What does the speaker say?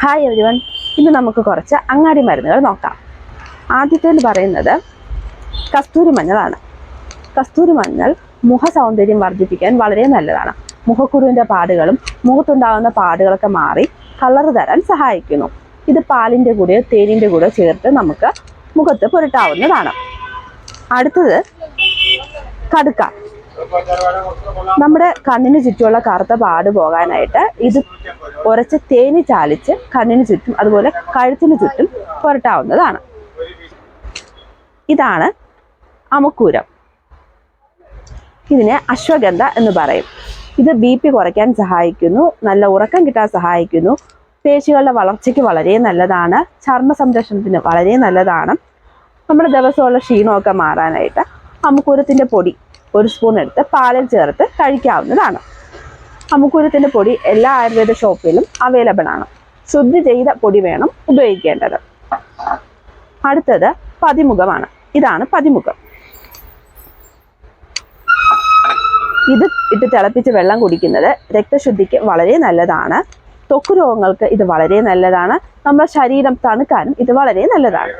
Hi everyone ഇന്ന് നമുക്ക് കുറച്ച് അങ്ങാടി മരുന്നുകൾ നോക്കാം. ആദ്യത്തേത് പറയുന്നത് കസ്തൂരി മഞ്ഞളാണ്. കസ്തൂരി മഞ്ഞൾ മുഖ സൗന്ദര്യം വർദ്ധിപ്പിക്കാൻ വളരെ നല്ലതാണ്. മുഖക്കുരുവിന്റെ പാടുകളും മുഖത്തുണ്ടാകുന്ന പാടുകളൊക്കെ മാറി കളർ തരാൻ സഹായിക്കുന്നു. ഇത് പാലിന്റെ കൂടെയോ തേനിന്റെ കൂടെയോ ചേർത്ത് നമുക്ക് മുഖത്ത് പുരട്ടാവുന്നതാണ്. അടുത്തത് കടുക്ക. നമ്മുടെ കണ്ണിന് ചുറ്റുമുള്ള കറുത്ത പാട് പോകാനായിട്ട് ഇത് ഉരച്ച് തേനി ചാലിച്ച് കണ്ണിന് ചുറ്റും അതുപോലെ കഴുത്തിന് ചുറ്റും പുരട്ടാവുന്നതാണ്. ഇതാണ് അമുക്കൂരം. ഇതിനെ അശ്വഗന്ധ എന്ന് പറയും. ഇത് ബി പി കുറയ്ക്കാൻ സഹായിക്കുന്നു നല്ല ഉറക്കം കിട്ടാൻ സഹായിക്കുന്നു. പേശികളുടെ വളർച്ചയ്ക്ക് വളരെ നല്ലതാണ് ചർമ്മ സംരക്ഷണത്തിന് വളരെ നല്ലതാണ്. നമ്മുടെ ദിവസമുള്ള ക്ഷീണമൊക്കെ മാറാനായിട്ട് അമുക്കൂരത്തിന്റെ പൊടി ഒരു സ്പൂൺ എടുത്ത് പാലിൽ ചേർത്ത് കഴിക്കാവുന്നതാണ്. അമുക്കൂരത്തിന്റെ പൊടി എല്ലാ ആയുർവേദ ഷോപ്പിലും അവൈലബിൾ ആണ്. ശുദ്ധി ചെയ്ത പൊടി വേണം ഉപയോഗിക്കേണ്ടത്. അടുത്തത് പതിമുഖമാണ്. ഇതാണ് പതിമുഖം. ഇത് ഇട്ട് തിളപ്പിച്ച് വെള്ളം കുടിക്കുന്നത് രക്തശുദ്ധിക്ക് വളരെ നല്ലതാണ്. ത്വക്ക് രോഗങ്ങൾക്ക് ഇത് വളരെ നല്ലതാണ്. നമ്മുടെ ശരീരം തണുക്കാനും ഇത് വളരെ നല്ലതാണ്.